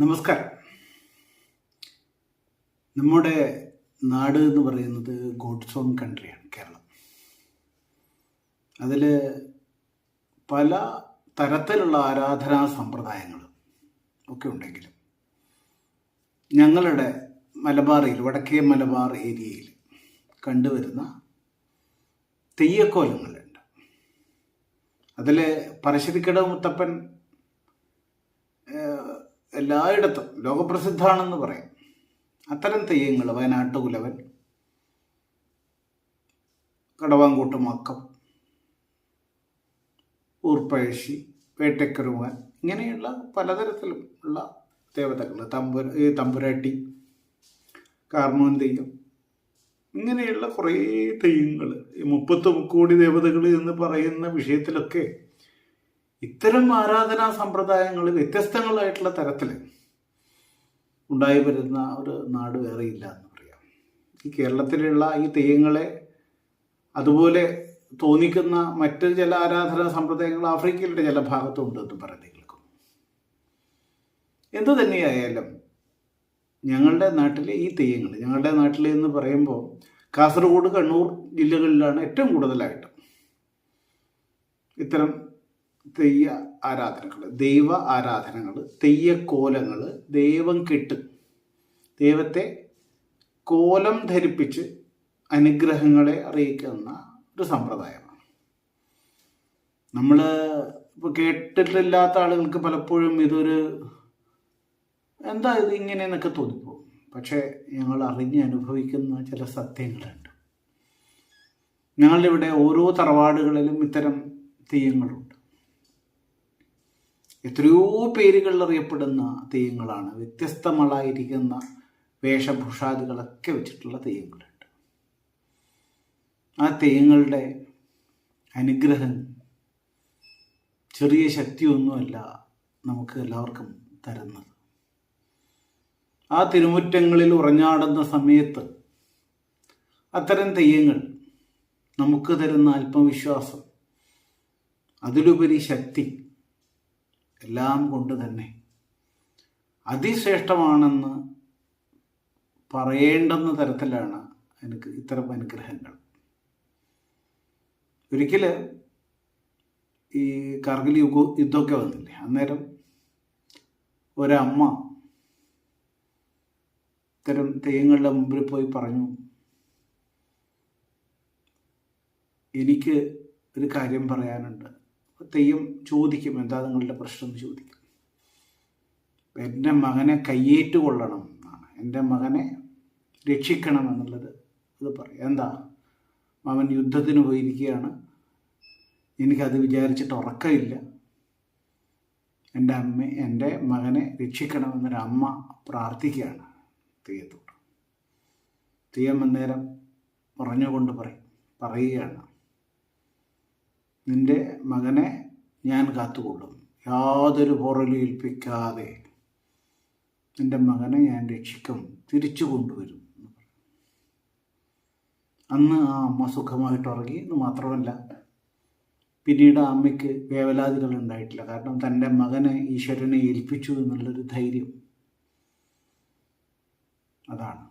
നമസ്കാരം. നമ്മുടെ നാട് എന്ന് പറയുന്നത് ഗോഡ്സ് ഓൺ കൺട്രിയാണ് കേരളം. അതിൽ പല തരത്തിലുള്ള ആരാധനാ സമ്പ്രദായങ്ങൾ ഒക്കെ ഉണ്ടെങ്കിലും ഞങ്ങളുടെ മലബാറിൽ വടക്കേ മലബാർ ഏരിയയിൽ കണ്ടുവരുന്ന തെയ്യക്കോലങ്ങളുണ്ട്. അതിൽ പരശുരിക്കട മുത്തപ്പൻ എല്ലായിടത്തും ലോകപ്രസിദ്ധാണെന്ന് പറയാം. അത്തരം തെയ്യങ്ങൾ വയനാട്ട് കുലവൻ കടവാങ്കൂട്ട് മക്കം ഊർപ്പഴശ്ശി വേട്ടക്കരുവൻ ഇങ്ങനെയുള്ള പലതരത്തിലും ഉള്ള ദേവതകൾ. തമ്പുര തമ്പുരാട്ടി കാർമോൻ തെയ്യം ഇങ്ങനെയുള്ള കുറേ തെയ്യങ്ങൾ ഈ മുപ്പത്തു കോടി ദേവതകൾ എന്ന് പറയുന്ന വിഷയത്തിലൊക്കെ ഇത്തരം ആരാധനാ സമ്പ്രദായങ്ങൾ വ്യത്യസ്തങ്ങളായിട്ടുള്ള തരത്തിൽ ഉണ്ടായി വരുന്ന ഒരു നാട് വേറെയില്ല എന്ന് പറയാം. ഈ കേരളത്തിലുള്ള ഈ തെയ്യങ്ങളെ അതുപോലെ തോന്നിക്കുന്ന മറ്റ് ചില ആരാധനാ സമ്പ്രദായങ്ങൾ ആഫ്രിക്കയുടെ ചില ഭാഗത്തുണ്ട് എന്ന് പറയുന്നത് കേൾക്കും. എന്തു തന്നെയായാലും ഞങ്ങളുടെ നാട്ടിലെ ഈ തെയ്യങ്ങൾ ഞങ്ങളുടെ നാട്ടിലെ എന്ന് പറയുമ്പോൾ കാസർഗോഡ് കണ്ണൂർ ജില്ലകളിലാണ് ഏറ്റവും കൂടുതലായിട്ട് ഇത്തരം തെയ്യ ആരാധനകൾ ദൈവ ആരാധനകൾ തെയ്യക്കോലങ്ങൾ ദൈവം കെട്ട് ദൈവത്തെ കോലം ധരിപ്പിച്ച് അനുഗ്രഹങ്ങളെ അറിയിക്കുന്ന ഒരു സമ്പ്രദായമാണ്. നമ്മൾ ഇപ്പോൾ കേട്ടിട്ടില്ലാത്ത ആളുകൾക്ക് പലപ്പോഴും ഇതൊരു എന്താ ഇത് ഇങ്ങനെയെന്നൊക്കെ തോന്നിപ്പോകും. പക്ഷേ ഞങ്ങൾ അറിഞ്ഞ് അനുഭവിക്കുന്ന ചില സത്യങ്ങളുണ്ട്. ഞങ്ങളുടെ ഇവിടെ ഓരോ തറവാടുകളിലും ഇത്തരം തെയ്യങ്ങളുണ്ട്. എത്രയോ പേരുകളിൽ അറിയപ്പെടുന്ന തെയ്യങ്ങളാണ്. വ്യത്യസ്തങ്ങളായിരിക്കുന്ന വേഷഭൂഷാദികളൊക്കെ വെച്ചിട്ടുള്ള തെയ്യങ്ങളുണ്ട്. ആ തെയ്യങ്ങളുടെ അനുഗ്രഹം ചെറിയ ശക്തിയൊന്നുമല്ല നമുക്ക് എല്ലാവർക്കും തരുന്നത്. ആ തിരുമുറ്റങ്ങളിൽ ഉറഞ്ഞാടുന്ന സമയത്ത് അത്തരം തെയ്യങ്ങൾ നമുക്ക് തരുന്ന ആത്മവിശ്വാസം അതിലുപരി ശക്തി എല്ലാം കൊണ്ട് തന്നെ. അതിശ്രേഷ്ഠമാണെന്ന് പറയേണ്ടെന്ന തരത്തിലാണ് എനിക്ക് ഇത്തരം അനുഗ്രഹങ്ങൾ. ഒരിക്കൽ ഈ കാർഗിൽ യുഗ യുദ്ധമൊക്കെ വന്നില്ലേ? അന്നേരം ഒരമ്മ ഇത്തരം തെയ്യങ്ങളുടെ മുമ്പിൽ പോയി പറഞ്ഞു എനിക്ക് ഒരു കാര്യം പറയാനുണ്ട്. തെയ്യം ചോദിക്കും എന്താ നിങ്ങളുടെ പ്രശ്നം എന്ന് ചോദിക്കും. എന്റെ മകനെ കയ്യേറ്റ് കൊള്ളണം എന്നാണ്. എന്റെ മകനെ രക്ഷിക്കണം എന്നുള്ളത് ഇത് പറയും. എന്താ? അവൻ യുദ്ധത്തിന് പോയിരിക്കുകയാണ്. എനിക്കത് വിചാരിച്ചിട്ട് ഉറക്കമില്ല. എന്റെ അമ്മ എന്റെ മകനെ രക്ഷിക്കണമെന്നൊരു അമ്മ പ്രാർത്ഥിക്കുകയാണ് തെയ്യത്തോട് തെയ്യം അന്നേരം പറഞ്ഞുകൊണ്ട് പറയും പറയുകയാണ്. നിന്റെ മകനെ ഞാൻ കാത്തുകൊള്ളും. യാതൊരു പുറലേൽപ്പിക്കാതെ നിന്റെ മകനെ ഞാൻ രക്ഷിക്കും. തിരിച്ചു കൊണ്ടുവരും. അന്ന് ആ അമ്മ സുഖമായിട്ട് ഉറങ്ങി. എന്ന് മാത്രമല്ല പിന്നീട് ആ അമ്മയ്ക്ക് വേവലാതികൾ ഉണ്ടായിട്ടില്ല. കാരണം തന്റെ മകനെ ഈശ്വരനെ ഏൽപ്പിച്ചു എന്നുള്ളൊരു ധൈര്യം അതാണ്.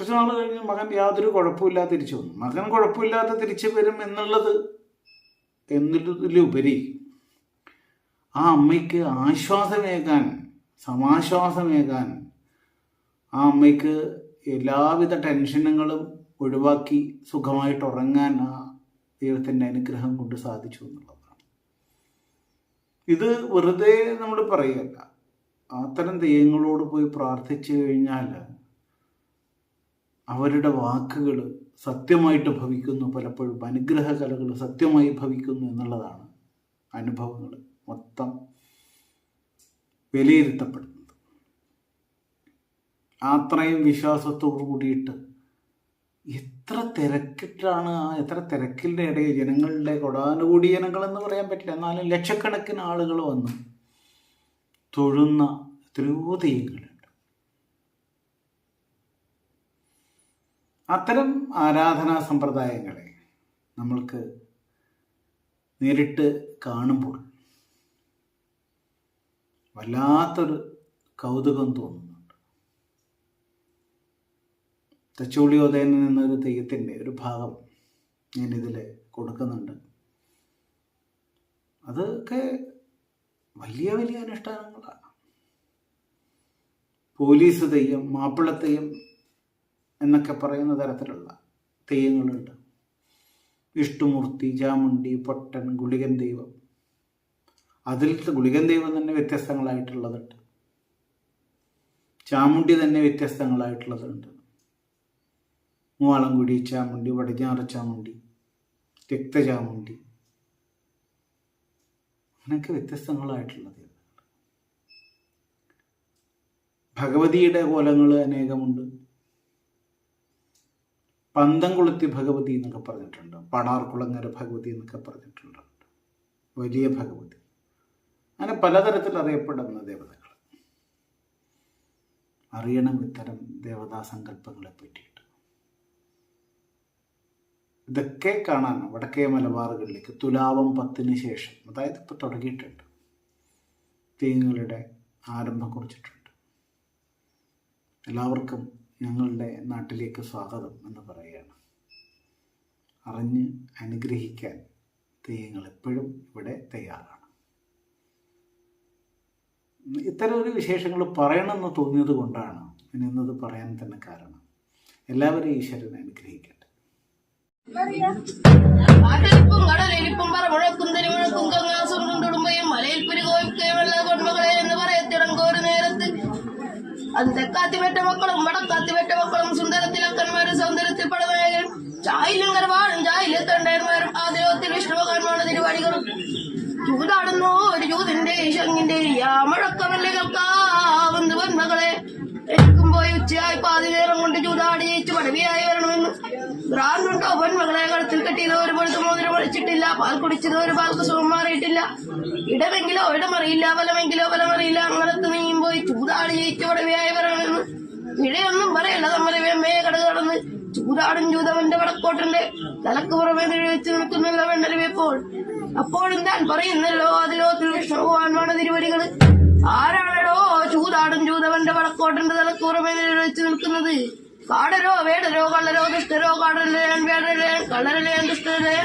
കുറച്ച് നാൾ കഴിഞ്ഞ് മകൻ യാതൊരു കുഴപ്പമില്ലാതെ തിരിച്ചു വന്നു. മകൻ കുഴപ്പമില്ലാതെ തിരിച്ചു വരും എന്നുള്ളത് എന്നതിലുപരി ആ അമ്മയ്ക്ക് ആശ്വാസമേകാൻ സമാശ്വാസമേകാൻ ആ അമ്മയ്ക്ക് എല്ലാവിധ ടെൻഷനുകളും ഒഴിവാക്കി സുഖമായിട്ട് ഉറങ്ങാൻ ആ ദൈവത്തിന്റെ അനുഗ്രഹം കൊണ്ട് സാധിച്ചു എന്നുള്ളതാണ്. ഇത് വെറുതെ നമ്മൾ പറയുകയല്ല അത്തരം ദൈവങ്ങളോട് പോയി പ്രാർത്ഥിച്ചു കഴിഞ്ഞാൽ അവരുടെ വാക്കുകൾ സത്യമായിട്ട് ഭവിക്കുന്നു പലപ്പോഴും. അനുഗ്രഹ കലകൾ സത്യമായി ഭവിക്കുന്നു എന്നുള്ളതാണ് അനുഭവങ്ങൾ മൊത്തം വിലയിരുത്തപ്പെടുന്നത്. അത്രയും വിശ്വാസത്തോടു കൂടിയിട്ട് എത്ര തിരക്കിട്ടാണ് എത്ര തിരക്കിന്റെ ഇടയിൽ ജനങ്ങളുടെ കൊടാനുകൂടി ജനങ്ങൾ എന്ന് പറയാൻ പറ്റില്ല. എന്നാലും ലക്ഷക്കണക്കിന് ആളുകൾ വന്നു തൊഴുന്ന എത്രയോ അത്തരം ആരാധനാ സമ്പ്രദായങ്ങളെ നമ്മൾക്ക് നേരിട്ട് കാണുമ്പോൾ വല്ലാത്തൊരു കൗതുകം തോന്നുന്നുണ്ട്. തച്ചോളിയോദയനിൽ നിന്നൊരു തെയ്യത്തിന്റെ ഒരു ഭാഗം ഞാനിതിൽ കൊടുക്കുന്നുണ്ട്. അതൊക്കെ വലിയ വലിയ അനുഷ്ഠാനങ്ങളാണ്. പോലീസ് തെയ്യം മാപ്പിള തെയ്യം എന്നൊക്കെ പറയുന്ന തരത്തിലുള്ള തെയ്യങ്ങളുണ്ട്. വിഷ്ണുമൂർത്തി ചാമുണ്ടി പൊട്ടൻ ഗുളികൻ ദൈവം. അതിൽ ഗുളികൻ ദൈവം തന്നെ വ്യത്യസ്തങ്ങളായിട്ടുള്ളതുണ്ട്. ചാമുണ്ടി തന്നെ വ്യത്യസ്തങ്ങളായിട്ടുള്ളതുണ്ട്. മൂവാളംകുടി ചാമുണ്ടി വടഞ്ഞാറ് ചാമുണ്ടി രക്തചാമുണ്ടി അങ്ങനെയൊക്കെ വ്യത്യസ്തങ്ങളായിട്ടുള്ളത് ഭഗവതിയുടെ കോലങ്ങൾ അനേകമുണ്ട്. പന്തംകുളത്തി ഭഗവതി എന്നൊക്കെ പറഞ്ഞിട്ടുണ്ട്. പടാർകുളങ്ങര ഭഗവതി എന്നൊക്കെ പറഞ്ഞിട്ടുണ്ട്. വലിയ ഭഗവതി. അങ്ങനെ പലതരത്തിൽ അറിയപ്പെടുന്ന ദേവതകൾ. അറിയണം ഇത്തരം ദേവതാ സങ്കല്പങ്ങളെ പറ്റിയിട്ട്. ഇതൊക്കെ കാണാൻ വടക്കേ മലബാറുകളിലേക്ക് തുലാവം പത്തിന് ശേഷം അതായത് ഇപ്പോൾ തുടങ്ങിയിട്ടുണ്ട്. തീങ്ങളുടെ ആരംഭം കുറിച്ചിട്ടുണ്ട്. എല്ലാവർക്കും ഞങ്ങളുടെ നാട്ടിലേക്ക് സ്വാഗതം എന്ന് പറയുകയാണ്. അറിഞ്ഞ് അനുഗ്രഹിക്കാൻ തെയ്യങ്ങൾ എപ്പോഴും ഇവിടെ തയ്യാറാണ്. ഇത്തരം ഒരു വിശേഷങ്ങൾ പറയണമെന്ന് തോന്നിയത് കൊണ്ടാണ്. ഞാൻ ഇന്നത് പറയാൻ തന്നെ കാരണം. എല്ലാവരും ഈശ്വരനെ അനുഗ്രഹിക്കട്ടെ. അത് തെക്കാത്തിപ്പെട്ട മക്കളും വടക്കാത്തിപ്പെട്ട മക്കളും സുന്ദരത്തിലക്കന്മാരും സൗന്ദര്യത്തിൽ പടമേകൻ ചായിലും ഭ്രാന്തുണ്ടോ മകളെ കഴുത്തിൽ കെട്ടിയത് ഒരുപോലത്തെ മോതിരം ഒളിച്ചിട്ടില്ല പാൽ കുടിച്ചത് ഒരു പാൽക്ക് സുഖം മാറിയിട്ടില്ല. ഇടമെങ്കിലോ ഇടമറിയില്ല ബലമെങ്കിലോ ബലമറിയില്ല അങ്ങനത്ത് നീയും പോയി ചൂതാടി ജയിച്ച പടവിയായി ഇടയൊന്നും ഇഴയൊന്നും പറയല്ല തമ്മലെ വേമ്പയെ കടക കടന്ന്. ചൂതാടും ചൂതവന്റെ വടക്കോട്ടന്റെ തലക്ക് പുറമെ നിഴിവെച്ച് നിൽക്കുന്നല്ലോ വെണ്ണലുവെപ്പോൾ അപ്പോഴും താൻ പറയുന്നല്ലോ അതിലോ വിഷ്ണു ഭഗവാൻ തിരുവരികൾ ആരാണല്ലോ ചൂതാടും ചൂതവന്റെ വടക്കോട്ടന്റെ തലക്ക് പുറമെ നിഴിവെച്ച് നിൽക്കുന്നത്? కాడరో వేడరో కళ్ళరో దుష్టరో కాడరలే వేడరలే కళ్ళరలే దుష్టరలే